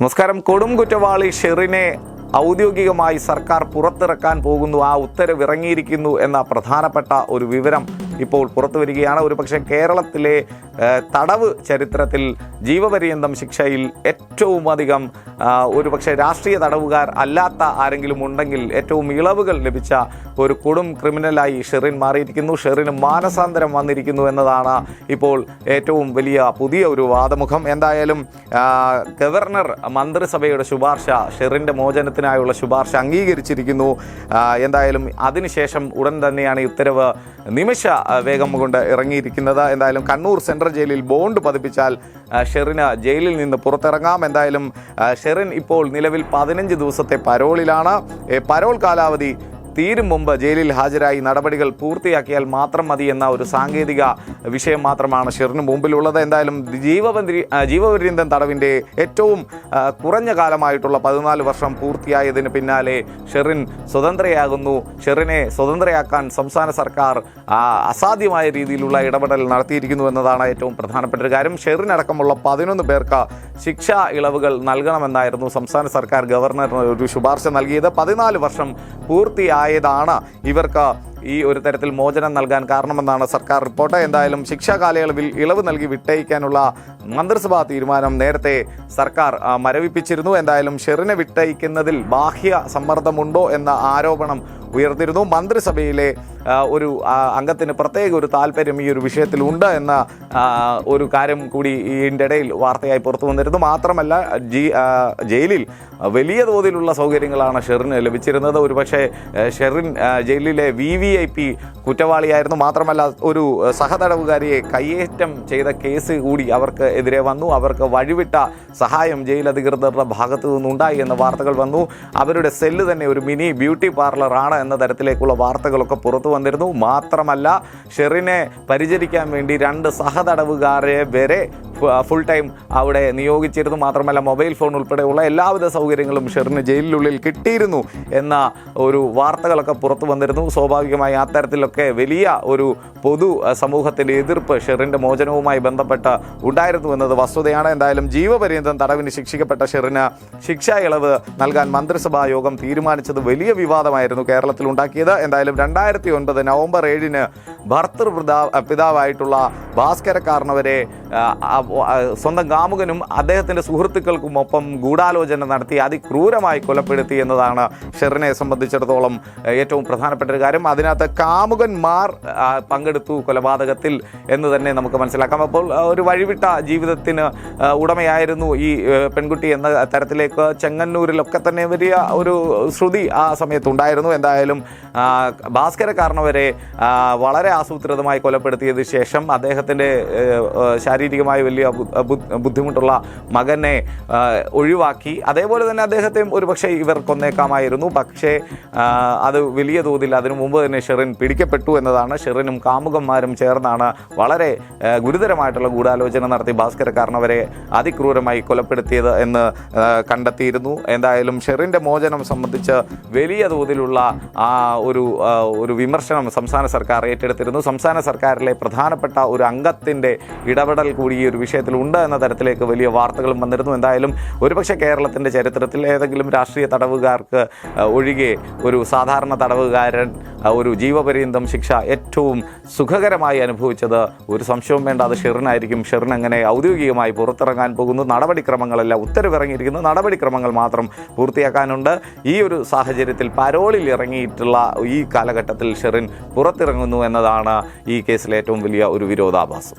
നമസ്കാരം. കൊടും കുറ്റവാളി ഷെറിനെ ഔദ്യോഗികമായി സർക്കാർ പുറത്തിറക്കാൻ പോകുന്നു. ആ ഉത്തരവ് ഇറങ്ങിയിരിക്കുന്നു എന്ന പ്രധാനപ്പെട്ട ഒരു വിവരം ഇപ്പോൾ പുറത്തു വരികയാണ്. ഒരുപക്ഷെ കേരളത്തിലെ തടവ് ചരിത്രത്തിൽ ജീവപര്യന്തം ശിക്ഷയിൽ ഏറ്റവും അധികം ആ, ഒരുപക്ഷെ രാഷ്ട്രീയ തടവുകാർ അല്ലാത്ത ആരെങ്കിലും ഉണ്ടെങ്കിൽ ഏറ്റവും ഇളവുകൾ ലഭിച്ച ഒരു കൊടും ക്രിമിനലായി ഷെറിൻ മാറിയിരിക്കുന്നു. ഷെറിന് മാനസാന്തരം വന്നിരിക്കുന്നു എന്നതാണ് ഇപ്പോൾ ഏറ്റവും വലിയ പുതിയ ഒരു വാദമുഖം. എന്തായാലും ഗവർണർ മന്ത്രിസഭയുടെ ശുപാർശ ഷെറിന്റെ മോചനത്തിനായുള്ള ശുപാർശ അംഗീകരിച്ചിരിക്കുന്നു. എന്തായാലും അതിനുശേഷം ഉടൻ തന്നെയാണ് ഉത്തരവ് നിമിഷ വേഗം കൊണ്ട് ഇറങ്ങിയിരിക്കുന്നത്. എന്തായാലും കണ്ണൂർ സെൻട്രൽ ജയിലിൽ ബോണ്ട് പതിപ്പിച്ചാൽ ഷെറിന് ജയിലിൽ നിന്ന് പുറത്തിറങ്ങാം. എന്തായാലും ഷെറിൻ ഇപ്പോൾ നിലവിൽ പതിനഞ്ച് ദിവസത്തെ പരോളിലാണ്. പരോൾ കാലാവധി തീരും മുമ്പ് ജയിലിൽ ഹാജരായി നടപടികൾ പൂർത്തിയാക്കിയാൽ മാത്രം മതി എന്ന ഒരു സാങ്കേതിക വിഷയം മാത്രമാണ് ഷെറിന് മുമ്പിലുള്ളത്. എന്തായാലും ജീവപരി ജീവപര്യന്തൻ ജീവപര്യന്തം തടവിന്റെ ഏറ്റവും കുറഞ്ഞ കാലമായിട്ടുള്ള പതിനാല് വർഷം പൂർത്തിയായതിന് പിന്നാലെ ഷെറിൻ സ്വതന്ത്രയാകുന്നു. ഷെറിനെ സ്വതന്ത്രയാക്കാൻ സംസ്ഥാന സർക്കാർ അസാധ്യമായ രീതിയിലുള്ള ഇടപെടൽ നടത്തിയിരിക്കുന്നു എന്നതാണ് ഏറ്റവും പ്രധാനപ്പെട്ട ഒരു കാര്യം. ഷെറിനടക്കമുള്ള പതിനൊന്ന് പേർക്ക് ശിക്ഷാ ഇളവുകൾ നൽകണമെന്നായിരുന്നു സംസ്ഥാന സർക്കാർ ഗവർണറിന് ഒരു ശുപാർശ നൽകിയത്. പതിനാല് വർഷം പൂർത്തിയായതാണ് ഇവർക്ക് ഈ ഒരു തരത്തിൽ മോചനം നൽകാൻ കാരണമെന്നാണ് സർക്കാർ റിപ്പോർട്ട്. എന്തായാലും ശിക്ഷാ കാലയളവിൽ ഇളവ് നൽകി വിട്ടയക്കാനുള്ള മന്ത്രിസഭാ തീരുമാനം നേരത്തെ സർക്കാർ മരവിപ്പിച്ചിരുന്നു. എന്തായാലും ഷെറിനെ വിട്ടയക്കുന്നതിൽ ബാഹ്യ സമ്മർദ്ദമുണ്ടോ എന്ന ആരോപണം ഉയർത്തിരുന്നു മന്ത്രിസഭയിലെ ഒരു അംഗത്തിന് പ്രത്യേക ഒരു താല്പര്യം ഈ ഒരു വിഷയത്തിൽ ഉണ്ട് എന്ന ഒരു കാര്യം കൂടി ഇതിന്റെ ഇടയിൽ വാർത്തയായി പുറത്തു വന്നിരുന്നു. മാത്രമല്ല ജി ജയിലിൽ വലിയ തോതിലുള്ള സൗകര്യങ്ങളാണ് ഷെറിന് ലഭിച്ചിരുന്നത്. ഒരുപക്ഷെ പക്ഷേ ഷെറിൻ ജയിലിലെ വി വി ഐ പി കുറ്റവാളിയായിരുന്നു. മാത്രമല്ല ഒരു സഹതടവുകാരിയെ കയ്യേറ്റം ചെയ്ത കേസ് കൂടി അവർക്ക് എതിരെ വന്നു. അവർക്ക് വഴിവിട്ട സഹായം ജയിൽ അധികൃതരുടെ ഭാഗത്തു നിന്നുണ്ടായി എന്ന വാർത്തകൾ വന്നു. അവരുടെ സെല്ല് തന്നെ ഒരു മിനി ബ്യൂട്ടി പാർലർ ആണ് എന്ന തരത്തിലേക്കുള്ള വാർത്തകളൊക്കെ പുറത്തു വന്നിരുന്നു. മാത്രമല്ല ഷെറിനെ പരിചരിക്കാൻ വേണ്ടി രണ്ട് സഹതടവുകാരെ വരെ ഫുൾ ടൈം അവിടെ നിയോഗിച്ചിരുന്നു. മാത്രമല്ല മൊബൈൽ ഫോൺ ഉൾപ്പെടെയുള്ള എല്ലാവിധ സൗകര്യങ്ങളും ഷെറിന് ജയിലിനുള്ളിൽ കിട്ടിയിരുന്നു എന്ന ഒരു വാർത്തകളൊക്കെ പുറത്തു വന്നിരുന്നു. സ്വാഭാവികമായി അത്തരത്തിലൊക്കെ വലിയ ഒരു പൊതു സമൂഹത്തിന്റെ എതിർപ്പ് ഷെറിന്റെ മോചനവുമായി ബന്ധപ്പെട്ട് ഉണ്ടായിരുന്നു എന്നത് വസ്തുതയാണ്. എന്തായാലും ജീവപര്യന്തം തടവിന് ശിക്ഷിക്കപ്പെട്ട ഷെറിന് ശിക്ഷാ ഇളവ് നൽകാൻ മന്ത്രിസഭാ യോഗം തീരുമാനിച്ചത് വലിയ വിവാദമായിരുന്നു കേരളത്തിൽ ഉണ്ടാക്കിയത്. എന്തായാലും രണ്ടായിരത്തി ഒൻപത് നവംബർ ഏഴിന് ഭർത്തൃപിതാ പിതാവായിട്ടുള്ള ഭാസ്കരക്കാരനവരെ ആ, ആ, ആ, സ്വന്തം കാമുകനും അദ്ദേഹത്തിന്റെ സുഹൃത്തുക്കൾക്കുമൊപ്പം ഗൂഢാലോചന നടത്തി അതിക്രൂരമായി കൊലപ്പെടുത്തി എന്നതാണ് ഷെറിനെ സംബന്ധിച്ചിടത്തോളം ഏറ്റവും പ്രധാനപ്പെട്ട ഒരു കാര്യം. അതിനകത്ത് കാമുകന്മാർ പങ്കെടുത്തു കൊലപാതകത്തിൽ എന്ന് തന്നെ നമുക്ക് മനസ്സിലാക്കാം. അപ്പോൾ ഒരു വഴിവിട്ട ജീവിതത്തിന് ഉടമയായിരുന്നു ഈ പെൺകുട്ടി എന്ന തരത്തിലേക്ക് ചെങ്ങന്നൂരിലൊക്കെ തന്നെ വലിയ ഒരു ശ്രുതി ആ സമയത്തുണ്ടായിരുന്നു. എന്തായാലും ഭാസ്കര കാരണവരെ വളരെ ആസൂത്രിതമായി കൊലപ്പെടുത്തിയതിനു ശേഷം അദ്ദേഹത്തിന്റെ ശാരീരികമായി വലിയ ബുദ്ധിമുട്ടുള്ള മകനെ ഒഴിവാക്കി. അതേപോലെ തന്നെ അദ്ദേഹത്തെയും ഒരുപക്ഷെ ഇവർ കൊന്നേക്കാമായിരുന്നു. പക്ഷേ അത് വലിയ തോതിൽ അതിനു മുമ്പ് തന്നെ ഷെറിൻ പിടിക്കപ്പെട്ടു എന്നതാണ്. ഷെറിനും കാമുകന്മാരും ചേർന്നാണ് വളരെ ഗുരുതരമായിട്ടുള്ള ഗൂഢാലോചന നടത്തി ഭാസ്കരക്കാരനവരെ അതിക്രൂരമായി കൊലപ്പെടുത്തിയത് എന്ന് കണ്ടെത്തിയിരുന്നു. എന്തായാലും ഷെറിന്റെ മോചനം സംബന്ധിച്ച് വലിയ തോതിലുള്ള ഒരു ഒരു വിമർശനം സംസ്ഥാന സർക്കാർ ഏറ്റെടുത്തിരുന്നു. സംസ്ഥാന സർക്കാരിലെ പ്രധാനപ്പെട്ട ഒരു അംഗത്തിന്റെ ഇടപെടൽ കൂടി ഈ ഒരു വിഷയത്തിൽ ഉണ്ട് എന്ന തരത്തിലേക്ക് വലിയ വാർത്തകളും വന്നിരുന്നു. എന്തായാലും ഒരുപക്ഷെ കേരളത്തിന്റെ ചരിത്രത്തിൽ ഏതെങ്കിലും രാഷ്ട്രീയ തടവുകാർക്ക് ഒഴികെ ഒരു സാധാരണ തടവുകാരൻ ആ, ഒരു ജീവപര്യന്തം ശിക്ഷ ഏറ്റവും സുഖകരമായി അനുഭവിച്ചത് ഒരു സംശയവും വേണ്ട അത് ഷെറിനായിരിക്കും. ഷെറിൻ അങ്ങനെ ഔദ്യോഗികമായി പുറത്തിറങ്ങാൻ പോകുന്നു. നടപടിക്രമങ്ങളല്ല ഉത്തരവിറങ്ങിയിരിക്കുന്നു. നടപടിക്രമങ്ങൾ മാത്രം പൂർത്തിയാക്കാനുണ്ട്. ഈ ഒരു സാഹചര്യത്തിൽ പരോളിൽ ഇറങ്ങിയിട്ടുള്ള ഈ കാലഘട്ടത്തിൽ ഷെറിൻ പുറത്തിറങ്ങുന്നു എന്നതാണ് ഈ കേസിലെ ഏറ്റവും വലിയ ഒരു വിരോധാഭാസം.